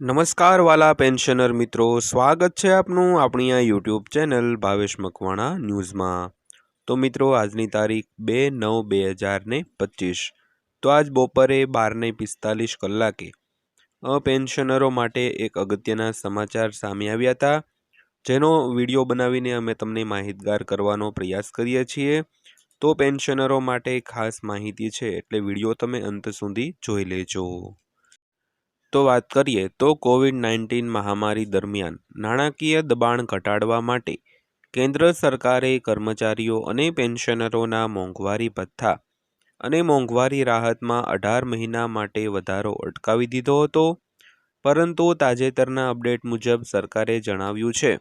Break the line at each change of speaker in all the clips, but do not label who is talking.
નમસ્કાર વાલા પેન્શનર મિત્રો, સ્વાગત છે આપનું આપણી આ યુટ્યુબ ચેનલ ભાવેશ મકવાણા ન્યૂઝમાં. તો મિત્રો, આજની તારીખ બે નવ બે હજાર ને પચીસ. તો આજ બપોરે બારને પિસ્તાલીસ કલાકે પેન્શનરો માટે એક અગત્યના સમાચાર સામે આવ્યા હતા. જેનો વીડિયો બનાવીને અમે તમને માહિતગાર કરવાનો પ્રયાસ કરીએ છીએ. તો પેન્શનરો માટે ખાસ માહિતી છે, એટલે વીડિયો તમે અંત સુધી જોઈ લેજો. તો વાત કરીએ તો કોવિડ નાઇન્ટીન મહામારી દરમિયાન નાણાકીય દબાણ ઘટાડવા માટે કેન્દ્ર સરકારે કર્મચારીઓ અને પેન્શનરોના મોંઘવારી ભથ્થા અને મોંઘવારી રાહતમાં અઢાર મહિના માટે વધારો અટકાવી દીધો હતો. પરંતુ તાજેતરના અપડેટ મુજબ સરકારે જણાવ્યું છે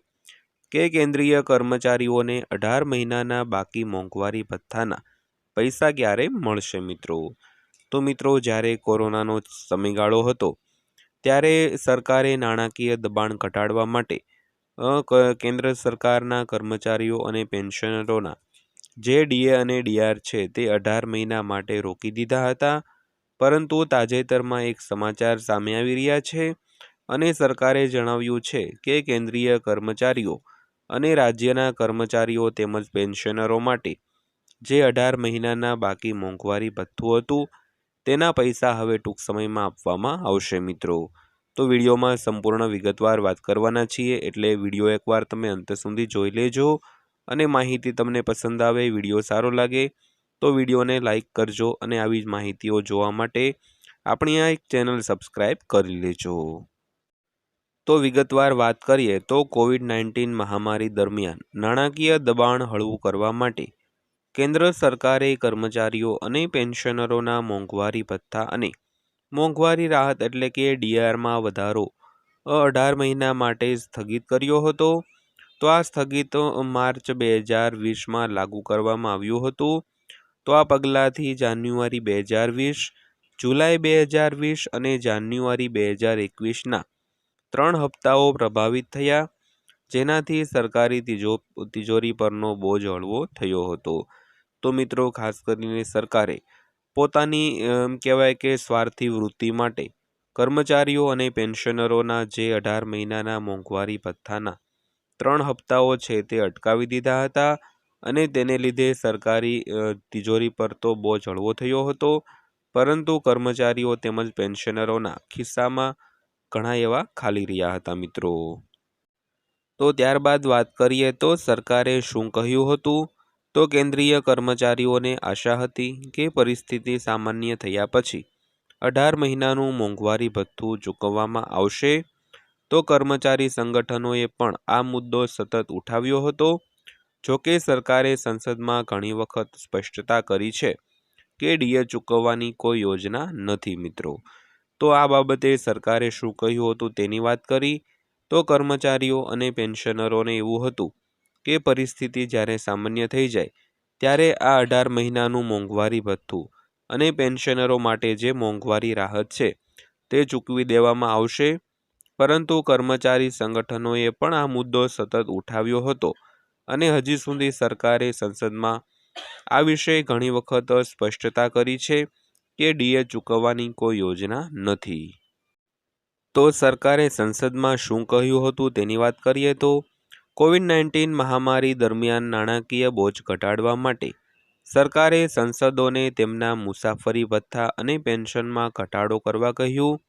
કે કેન્દ્રીય કર્મચારીઓને અઢાર મહિનાના બાકી મોંઘવારી ભથ્થાના પૈસા ક્યારે મળશે મિત્રો? તો મિત્રો, જ્યારે કોરોનાનો સમયગાળો હતો ત્યારે સરકારે નાણાકીય દબાણ ઘટાડવા માટે કેન્દ્ર સરકારના કર્મચારીઓ અને પેન્શનરોના જે ડીએ અને ડીઆર છે તે અઢાર મહિના માટે રોકી દીધા હતા. પરંતુ તાજેતરમાં એક સમાચાર સામે આવી રહ્યા છે અને સરકારે જણાવ્યું છે કે કેન્દ્રીય કર્મચારીઓ અને રાજ્યના કર્મચારીઓ તેમજ પેન્શનરો માટે જે અઢાર મહિનાના બાકી મોંઘવારી ભથ્થું હતું તેના પૈસા હવે ટૂંક સમયમાં આપવામાં આવશે મિત્રો. તો વિડીયોમાં સંપૂર્ણ વિગતવાર વાત કરવાના છીએ એટલે વીડિયો એકવાર તમે અંત સુધી જોઈ લેજો અને માહિતી તમને પસંદ આવે, વીડિયો સારો લાગે, તો વિડીયોને લાઇક કરજો અને આવી જ માહિતીઓ જોવા માટે આપણી આ એક ચેનલ સબસ્ક્રાઈબ કરી લેજો. તો વિગતવાર વાત કરીએ તો કોવિડ નાઇન્ટીન મહામારી દરમિયાન નાણાકીય દબાણ હળવું કરવા માટે કેન્દ્ર સરકારે કર્મચારીઓ અને પેન્શનરોના મોંઘવારી ભથ્થા અને મોંઘવારી રાહત એટલે કે ડીઆરમાં વધારો અઢાર મહિના માટે સ્થગિત કર્યો હતો. તો આ સ્થગિત માર્ચ બે હજાર વીસમાં લાગુ કરવામાં આવ્યું હતું. તો આ પગલાંથી જાન્યુઆરી બે હજાર વીસ, જુલાઈ બે હજાર વીસ અને જાન્યુઆરી બે હજાર એકવીસના ત્રણ હપ્તાઓ પ્રભાવિત થયા, જેનાથી સરકારી તિજો, તિજોરી પરનો બોજ હળવો થયો હતો. તો મિત્રો, ખાસ કરીને સરકારે પોતાની કહેવાય કે સ્વાર્થી વૃત્તિ માટે કર્મચારીઓ અને પેન્શનરોના જે અઢાર મહિનાના મોંઘવારી ભથ્થાના ત્રણ હપ્તાઓ છે તે અટકાવી દીધા હતા અને તેને લીધે સરકારી તિજોરી પર તો બોજ હળવો થયો હતો. પરંતુ કર્મચારીઓ તેમજ પેન્શનરોના ખિસ્સામાં ઘણા એવા ખાલી રહ્યા હતા મિત્રો. તો ત્યારબાદ વાત કરીએ તો સરકારે શું કહ્યું હતું? તો કેન્દ્રીય કર્મચારીઓને આશા હતી કે પરિસ્થિતિ સામાન્ય થયા પછી અઢાર મહિનાનું મોંઘવારી ભથ્થું ચૂકવવામાં આવશે. તો કર્મચારી સંગઠનોએ પણ આ મુદ્દો સતત ઉઠાવ્યો હતો. જોકે સરકારે સંસદમાં ઘણી વખત સ્પષ્ટતા કરી છે કે ડીએ ચૂકવવાની કોઈ યોજના નથી મિત્રો. તો આ બાબતે સરકારે શું કહ્યું હતું તેની વાત કરી. તો કર્મચારીઓ અને પેન્શનરોને એવું હતું કે પરિસ્થિતિ જ્યારે સામાન્ય થઈ જાય, ત્યારે આ અઢાર મહિનાનું મોંઘવારી ભથ્થું અને પેન્શનરો માટે જે મોંઘવારી રાહત છે, તે ચૂકવી દેવામાં આવશે. પરંતુ કર્મચારી સંગઠનોએ પણ આ મુદ્દો સતત ઉઠાવ્યો હતો અને હજી સુધી સરકારે સંસદમાં આ વિશે ઘણી વખત સ્પષ્ટતા કરી છે કે ડીએ ચૂકવવાની કોઈ યોજના નથી. તો સરકારે સંસદમાં શું કહ્યું હતું તેની વાત કરીએ તો કોવિડ નાઇન્ટીન મહામારી દરમિયાન નાણાકીય બોજ ઘટાડવા માટે સરકારે સંસદોને તેમના મુસાફરી ભથ્થા અને પેન્શનમાં ઘટાડો કરવા કહ્યું.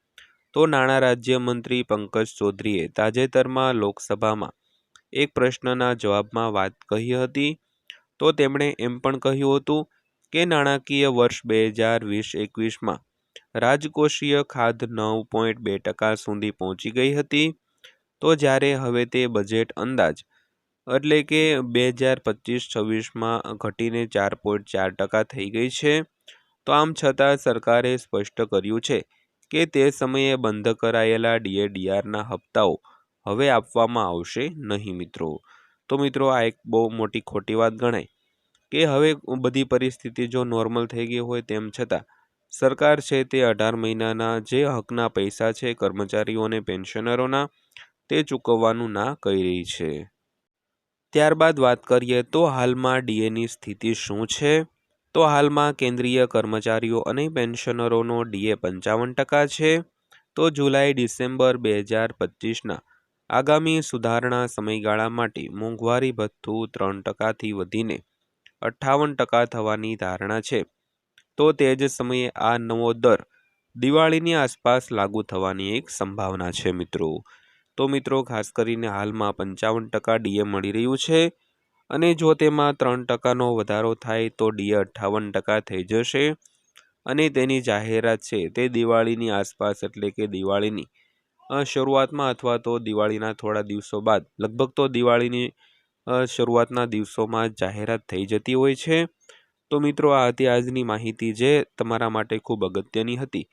તો નાણાં રાજ્યમંત્રી પંકજ ચૌધરીએ તાજેતરમાં લોકસભામાં એક પ્રશ્નના જવાબમાં વાત કહી હતી. તો તેમણે એમ પણ કહ્યું હતું કે નાણાકીય વર્ષ બે હજાર વીસ એકવીસમાં રાજકોષીય ખાધ નવ પોઈન્ટ બે ટકા સુધી પહોંચી ગઈ હતી. તો જ્યારે હવે તે બજેટ અંદાજ એટલે કે બે હજાર પચીસ છવ્વીસમાં ઘટીને ચાર પોઈન્ટ ચાર ટકા થઈ ગઈ છે, તો આમ છતાં સરકારે સ્પષ્ટ કર્યું છે કે તે સમયે બંધ કરાયેલા ડીએડીઆરના હપ્તાઓ હવે આપવામાં આવશે નહીં મિત્રો. તો મિત્રો આ એક બહુ મોટી ખોટી વાત ગણાય કે હવે બધી પરિસ્થિતિ જો નોર્મલ થઈ ગઈ હોય તેમ છતાં સરકાર છે તે અઢાર મહિનાના જે હકના પૈસા છે કર્મચારીઓને પેન્શનરોના તે ચૂકવવાનું ના કહી રહી છે. ત્યારબાદ વાત કરીએ તો હાલમાં ડીએની સ્થિતિ શું છે? તો હાલમાં કેન્દ્રીય કર્મચારીઓ અને પેન્શનરોનો ડીએ પંચાવન ટકા છે. તો જુલાઈ, ડિસેમ્બર બે હજાર પચીસના આગામી સુધારણા સમયગાળા માટે મોંઘવારી ભથ્થું ત્રણ ટકાથી વધીને અઠ્ઠાવન ટકા થવાની ધારણા છે. તો તે જ સમયે આ નવો દર દિવાળીની આસપાસ લાગુ થવાની એક સંભાવના છે મિત્રો. તો મિત્રો, ખાસ કરીને હાલમાં પંચાવન ટકા ડીએ મળી રહ્યું છે અને જો તેમાં ત્રણ ટકાનો વધારો થાય તો ડીએ અઠ્ઠાવન ટકા થઈ જશે અને તેની જાહેરાત છે તે દિવાળીની આસપાસ એટલે કે દિવાળીની શરૂઆતમાં અથવા તો દિવાળીના થોડા દિવસો બાદ, લગભગ તો દિવાળીની શરૂઆતના દિવસોમાં જાહેરાત થઈ જતી હોય છે. તો મિત્રો, આ હતી આજની માહિતી જે તમારા માટે ખૂબ અગત્યની હતી.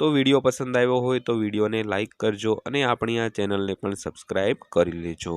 તો વીડિયો પસંદ આવ્યો હોય તો વિડીયોને લાઇક કરજો અને આપણી આ ચેનલને પણ સબસ્ક્રાઈબ કરી લેજો.